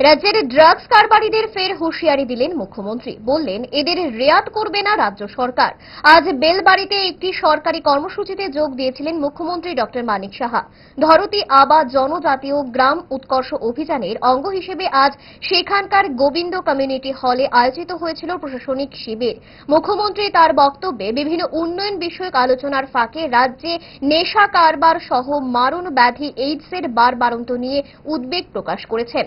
রাজ্যের ড্রাগস কারবারিদের ফের হুঁশিয়ারি দিলেন মুখ্যমন্ত্রী। বললেন, এদের রেয়াত করবে না রাজ্য সরকার। আজ বেলবাড়িতে একটি সরকারি কর্মসূচিতে যোগ দিয়েছিলেন মুখ্যমন্ত্রী ডক্টর মানিক সাহা। ধরতি আবা জনজাতীয় গ্রাম উৎকর্ষ অভিযানের অঙ্গ হিসেবে আজ সেখানকার গোবিন্দ কমিউনিটি হলে আয়োজিত হয়েছিল প্রশাসনিক শিবির। মুখ্যমন্ত্রী তার বক্তব্যে বিভিন্ন উন্নয়ন বিষয়ক আলোচনার ফাঁকে রাজ্যে নেশা কারবার সহ মারণ ব্যাধি এইডসের বারবারন্ত নিয়ে উদ্বেগ প্রকাশ করেছেন।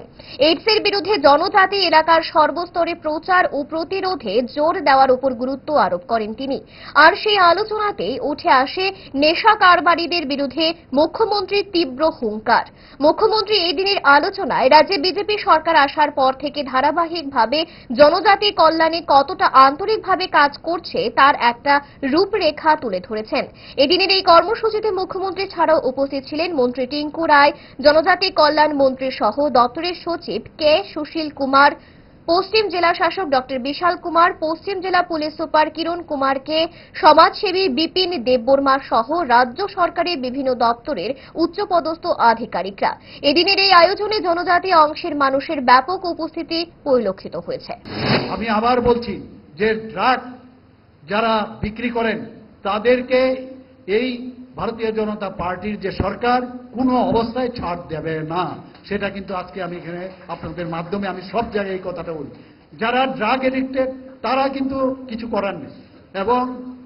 এইডসের বিরুদ্ধে জনজাতি এলাকার সর্বস্তরে প্রচার ও প্রতিরোধে জোর দেওয়ার উপর গুরুত্ব আরোপ করেন তিনি। আর সেই আলোচনাতেই উঠে আসে নেশা কারবারিদের বিরুদ্ধে মুখ্যমন্ত্রীর তীব্র হুঙ্কার। মুখ্যমন্ত্রী এই দিনের আলোচনায় রাজ্যে বিজেপি সরকার আসার পর থেকে ধারাবাহিকভাবে জনজাতি কল্যাণে কতটা আন্তরিকভাবে কাজ করছে তার একটা রূপরেখা তুলে ধরেছেন। এদিনের এই কর্মসূচিতে মুখ্যমন্ত্রী ছাড়াও উপস্থিত ছিলেন মন্ত্রী টিঙ্কু রায়, জনজাতি কল্যাণ মন্ত্রী সহ দপ্তরের সচিব কে? সুশীল কুমার। পশ্চিম জেলা শাসক ডক্টর বিশাল কুমার। পশ্চিম জেলা পুলিশ সুপার কিরণ কুমারকে সমাজসেবী বিপিন দেববর্মা সহ রাজ্য সরকারের বিভিন্ন দপ্তরের উচ্চপদস্থ আধিকারিকরা। এদিনের এই আয়োজনে জনজাতি অংশের মানুষের ব্যাপক উপস্থিতি পরিলক্ষিত হয়েছে। আমি আবার বলছি যে ড্রাগ যারা বিক্রি করেন, তাদেরকে এই ভারতীয় জনতা পার্টির যে সরকার কোনো অবস্থায় ছাড় দেবে না। সেটা কিন্তু আজকে আমি এখানে আপনাদের মাধ্যমে আমি সব জায়গায় এই কথাটা বলি। যারা ড্রাগ এডিক্টেড তারা কিন্তু কিছু করার নেই। এবং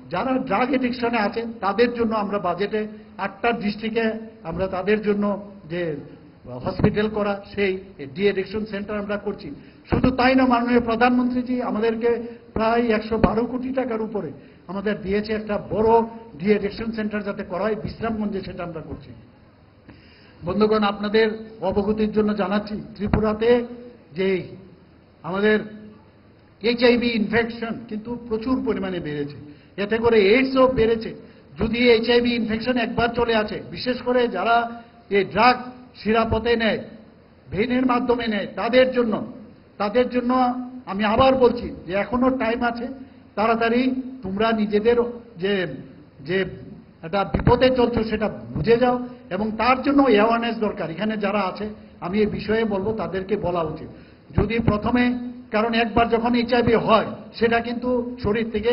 যারা ড্রাগ এডিকশনে আছেন তাদের জন্য আমরা বাজেটে আটটা ডিস্ট্রিক্টে আমরা তাদের জন্য যে হসপিটাল করা, সেই ডি এডিকশন সেন্টার আমরা করছি। শুধু তাই না, মাননীয় প্রধানমন্ত্রীজি, আমাদেরকে প্রায় একশো বারো কোটি টাকার উপরে আমাদের দিয়েছে একটা বড় ডি এডিকশন সেন্টার যাতে করা হয় বিশ্রামগঞ্জে সেটা আমরা করছি। বন্ধুগণ, আপনাদের অবগতির জন্য জানাচ্ছি, ত্রিপুরাতে যে আমাদের এইচআইভি ইনফেকশন কিন্তু প্রচুর পরিমাণে বেড়েছে। এতে করে এইডসও বেড়েছে। যদি এইচআইভি ইনফেকশন একবার চলে আসে, বিশেষ করে যারা এই ড্রাগ শিরাপথে নেয় ভেনের মাধ্যমে নেয়, তাদের জন্য তাদের জন্য আমি আবার বলছি, যে এখনও টাইম আছে, তাড়াতাড়ি তোমরা নিজেদের যে যে একটা বিপদে চলছো সেটা বুঝে যাও, এবং তার জন্য অ্যাওয়ারনেস দরকার। এখানে যারা আছে, আমি এই বিষয়ে বলব, তাদেরকে বলা উচিত। যদি প্রথমে, কারণ একবার যখন এইচআইভি হয়, সেটা কিন্তু শরীর থেকে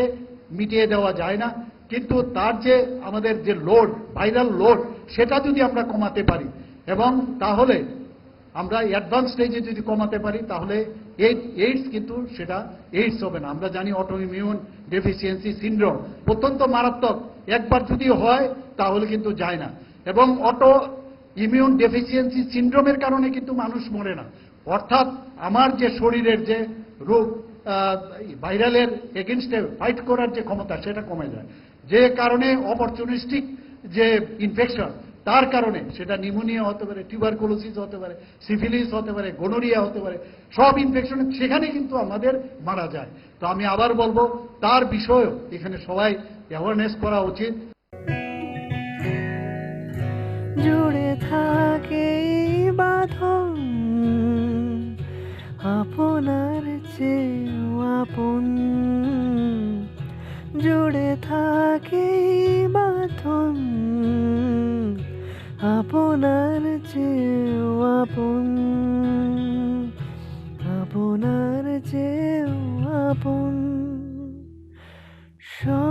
মিটিয়ে দেওয়া যায় না, কিন্তু তার যে আমাদের যে লোড ভাইরাল লোড সেটা যদি আমরা কমাতে পারি, এবং তাহলে আমরা অ্যাডভান্স স্টেজে যদি কমাতে পারি, তাহলে এই এইডস কিন্তু সেটা এইডস হবে না। আমরা জানি অটো ইমিউন ডেফিসিয়েন্সি সিন্ড্রোম অত্যন্ত মারাত্মক। একবার যদি হয়, তাহলে কিন্তু যায় না। এবং অটো ইমিউন ডেফিসিয়েন্সি সিন্ড্রোমের কারণে কিন্তু মানুষ মরে না। অর্থাৎ আমার যে শরীরের যে রোগ ভাইরালের এগেনস্টে ফাইট করার যে ক্ষমতা, সেটা কমে যায়। যে কারণে অপরচুনিস্টিক যে ইনফেকশন তার কারণে সেটা নিমোনিয়া হতে পারে টিউবারকুলোসিস হতে পারে সিফিলিস হতে পারে গোনোরিয়া হতে পারে, সব ইনফেকশন সেখানে কিন্তু আমাদের মারা যায়। তো আমি আবার বলব, তার বিষয়েও এখানে সবাই অ্যাওয়ারনেস করা উচিত। জুড়ে থাকে বাঁধন, আপনার চেয়েও আপন। আপনার চেয়েও আপন আপনার চেয়েও আপন। কমল